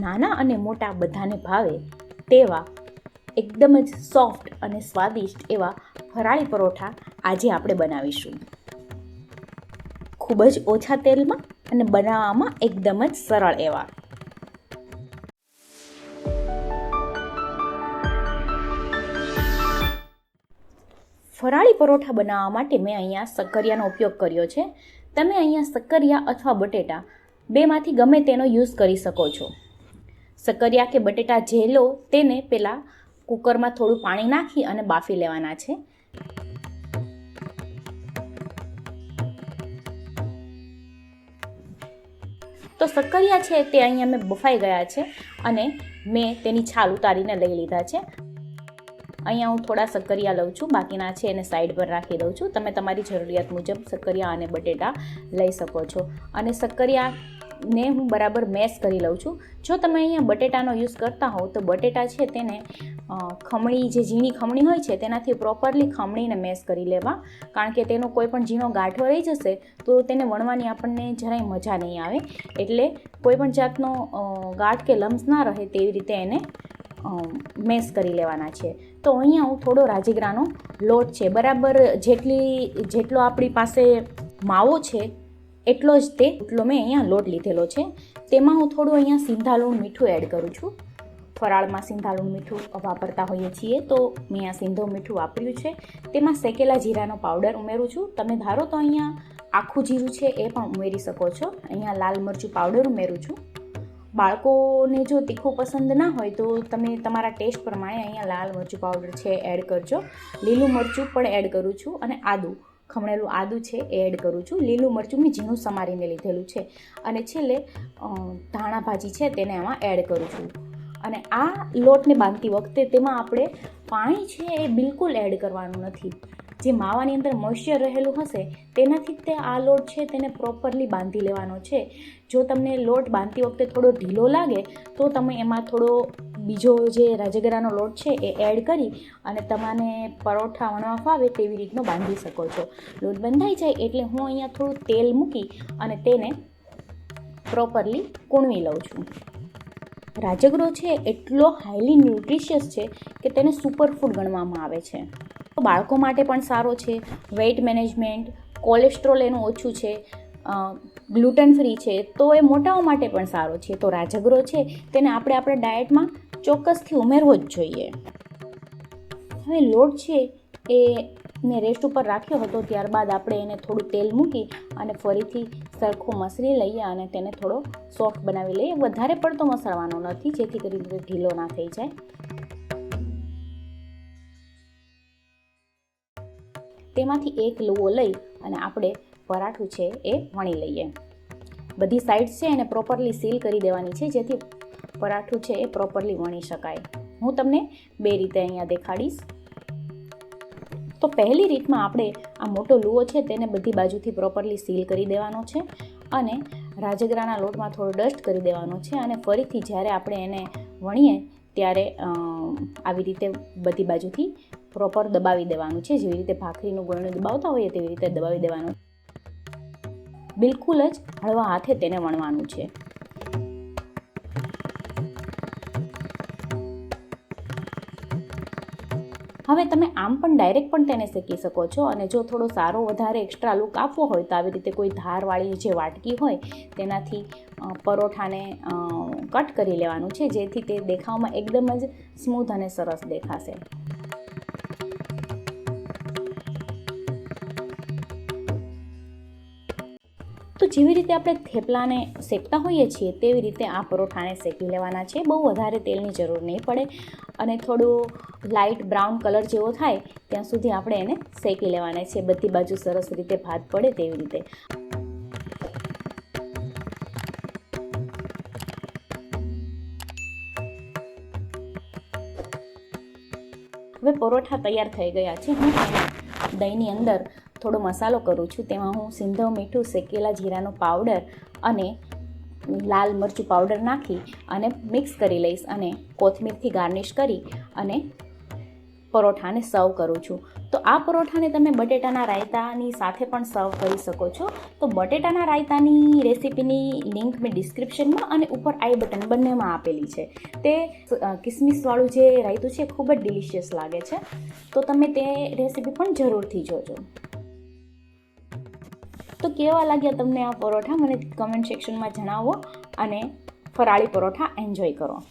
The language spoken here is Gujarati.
નાના અને મોટા બધાને ભાવે તેવા એકદમ જ સોફ્ટ અને સ્વાદિષ્ટ એવા ફરાળી પરોઠા આજે આપણે બનાવીશું. ખૂબ જ ઓછા તેલમાં અને બનાવવામાં એકદમ જ સરળ એવા. ફરાળી પરોઠા બનાવવા માટે મેં અહીંયા સક્કરિયાનો ઉપયોગ કર્યો છે. તમે અહીંયા શક્કરિયા અથવા બટેટા બેમાંથી ગમે તેનો યુઝ કરી શકો છો. શક્કરિયા કે બટેટા જે લો તેને પહેલાં કુકરમાં થોડું પાણી નાખી અને બાફી લેવાના છે. તો શક્કરિયા છે તે અહીંયા મેં બફાઈ ગયા છે અને મેં તેની છાલ ઉતારીને લઈ લીધા છે. અહીંયા હું થોડા શક્કરિયા લઉં છું, બાકીના છે એને સાઈડ પર રાખી દઉં છું. તમે તમારી જરૂરિયાત મુજબ સક્કરિયા અને બટેટા લઈ શકો છો. અને શક્કરિયાને હું બરાબર મેશ કરી લઉં છું. જો તમે અહીંયા બટેટાનો યુઝ કરતા હોવ તો બટેટા છે તેને ખમણી, જે ઝીણી ખમણી હોય છે તેનાથી પ્રોપરલી ખમણીને મેશ કરી લેવા. કારણ કે તેનો કોઈ પણ ઝીણો ગાંઠો રહી જશે તો તેને વણવાની આપણને જરાય મજા નહીં આવે. એટલે કોઈ પણ જાતનો ગાંઠ કે લમ્સ ના રહે તેવી રીતે એને મેશ કરી લેવાના છે. તો અહીંયા હું થોડો રાજીગરાનો લોટ છે. બરાબર જેટલી, જેટલો આપણી પાસે માવો છે એટલો જ તે એટલો મેં અહીંયા લોટ લીધેલો છે. તેમાં હું થોડું અહીંયા સિંધાલુણ મીઠું એડ કરું છું. ફરાળમાં સિંધાલુણ મીઠું વાપરતા હોઈએ છીએ તો મેં આ સિંધો મીઠું વાપર્યું છે. તેમાં શેકેલા જીરાનો પાવડર ઉમેરું છું. તમે ધારો તો અહીંયા આખું જીરું છે એ પણ ઉમેરી શકો છો. અહીંયા લાલ મરચું પાવડર ઉમેરું છું. બાળકોને જો તીખું પસંદ ના હોય તો તમે તમારા ટેસ્ટ પ્રમાણે અહીંયા લાલ મરચું પાવડર છે એડ કરજો. લીલું મરચું પણ એડ કરું છું અને આદું. ખમણેલું આદું છે એ એડ કરું છું. લીલું મરચું મેં ઝીણું સમારીને લીધેલું છે. અને છેલ્લે ધાણા ભાજી છે તેને એમાં એડ કરું છું. અને આ લોટને બાંધતી વખતે તેમાં આપણે પાણી છે એ બિલકુલ એડ કરવાનું નથી. જે માવાની અંદર મોઇશ્ચર રહેલું હશે, તેનાથી તે આ લોટ છે તેને પ્રોપરલી બાંધી લેવાનો છે. જો તમને લોટ બાંધતી વખતે થોડો ઢીલો લાગે, તો તમે એમાં થોડો બીજો જે રાજગરાનો લોટ છે એ એડ કરી અને તમને પરોઠા વણવા ફાવે તેવી રીતનો બાંધી શકો છો. લોટ બંધાઈ જાય એટલે હું અહીંયા થોડું તેલ મૂકી અને તેને પ્રોપરલી કૂણવી લઉં છું. રાજગરો છે એટલો હાઈલી ન્યુટ્રિશિયસ છે કે તેને સુપરફૂડ ગણવામાં આવે છે. બાળકો માટે પણ સારો છે. વેઇટ મેનેજમેન્ટ, કોલેસ્ટ્રોલ એનું ઓછું છે ગ્લુટન ફ્રી છે, તો એ મોટાઓ માટે પણ સારો છે. તો રાજગરો છે, તેને આપણે આપણા ડાયટમાં ચોક્કસથી ઉમેરવો જ જોઈએ. હવે લોટ છે, એ ને રેસ્ટ ઉપર રાખ્યો હતો, ત્યારબાદ આપણે એને થોડું તેલ મૂકી અને ફરીથી સરખું મસળી લઈએ અને તેને થોડો સોફ્ટ બનાવી લઈએ. વધારે પડતો મસળવાનો નથી, જેથી કરીને ઢીલો ના થઈ જાય. તેમાંથી એક લુવો લઈ અને આપણે પરાઠું છે એ વણી લઈએ. બધી સાઈડ છે એને પ્રોપરલી સીલ કરી દેવાની છે, જેથી પરાઠું છે એ પ્રોપરલી વણી શકાય. હું તમને બે રીતે અહીંયા દેખાડીશ. તો પહેલી રીતમાં આપણે આ મોટો લુવો છે તેને બધી બાજુથી પ્રોપરલી સીલ કરી દેવાનો છે અને રાજગરાના લોટમાં થોડો ડસ્ટ કરી દેવાનો છે અને ફરીથી જ્યારે આપણે એને વણીએ ત્યારે આવી રીતે બધી બાજુથી પ્રોપર દબાવી દેવાનું છે. જેવી રીતે ભાખરીનું ગોળનું દબાવતા હોઈએ તેવી રીતે દબાવી દેવાનું. બિલકુલ જ હળવા હાથે તેને વણવાનું છે. હવે તમે આમ પણ ડાયરેક્ટ પણ તેને શેકી શકો છો અને જો થોડો સારો વધારે એક્સ્ટ્રા લુક આપવો હોય તો આવી રીતે કોઈ ધારવાળી જે વાટકી હોય તેનાથી પરોઠાને કટ કરી લેવાનું છે. જેથી તે દેખાવમાં એકદમ જ સ્મૂથ અને સરસ દેખાશે. તો જેવી રીતે આપણે થેપલાને શેકતા હોઈએ છીએ, તેવી રીતે આ પરોઠાને શેકી લેવાના છે. બહુ વધારે તેલની જરૂર નહીં પડે અને થોડું લાઇટ બ્રાઉન કલર જેવો થાય, ત્યાં સુધી આપણે એને શેકી લેવાના છે. બધી બાજુ સરસ રીતે ભાત પડે તેવી રીતે. હવે પરોઠા તૈયાર થઈ ગયા છે. હું દહીંની અંદર થોડો મસાલો કરું છું. તેમાં હું સિંધવ મીઠું, શેકેલા જીરાનો પાવડર અને લાલ મરચું પાવડર નાખી અને મિક્સ કરી લઈશ અને કોથમીરથી ગાર્નિશ કરી અને પરોઠાને સર્વ કરું છું. તો આ પરોઠાને તમે બટેટાના રાયતાની સાથે પણ સર્વ કરી શકો છો. તો બટેટાના રાયતાની રેસીપીની લિંક મેં ડિસ્ક્રિપ્શનમાં અને ઉપર આઈ બટન બંનેમાં આપેલી છે. તે કિસમિસવાળું જે રાયતું છે ખૂબ જ ડિલિશિયસ લાગે છે. તો તમે તે રેસીપી પણ જરૂરથી જોજો. તો કેવા લાગ્યા તમને આ પરોઠા? મને કમેન્ટ સેક્શનમાં જણાવો અને ફરાળી પરોઠા એન્જોય કરો.